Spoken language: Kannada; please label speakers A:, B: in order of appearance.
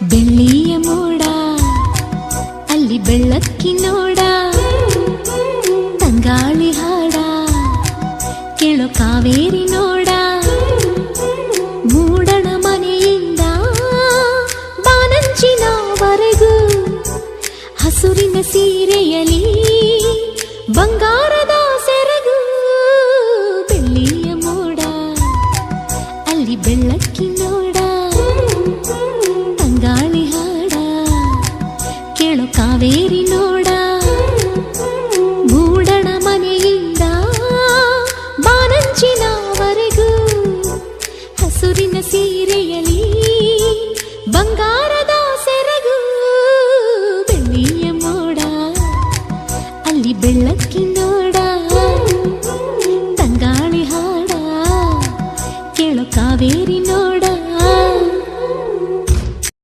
A: ಬೆಳ್ಳಿಯ ಮೋಡ, ಅಲ್ಲಿ ಬೆಳ್ಳಕ್ಕಿ ನೋಡ, ತಂಗಾಳಿ ಹಾಡ, ಕೇಳೋ ಕಾವೇರಿ ನೋಡ. ಮೂಡಣ ಮನೆಯಿಂದ ಬಾನಂಚಿನವರೆಗೂ ಹಸುರಿನ ಸೀರೆಯಲಿ ಬಂಗಾರದ ಸೆರಗು ಬೆಳ್ಳಿಯ ಮೋಡ, ಅಲ್ಲಿ ಬೆಳ್ಳಕ್ಕಿ ನೋಡ. ಕೇಳು ಕಾವೇರಿ ನೋಡ. ಗೂಡಣ ಮನೆಯಿಂದ ಬಾನಂಚಿನವರೆಗೂ ಹಸುರಿನ ಸೀರೆಯಲಿ ಬಂಗಾರದ ಸೆರಗು ಬೆಳ್ಳಿಯ ಮೋಡ. ಅಲ್ಲಿ ಬೆಳ್ಳಕ್ಕಿ ನೋಡ. ತಂಗಾಣಿ ಹಾಡ ಕೇಳು ಕಾವೇರಿ ನೋಡ.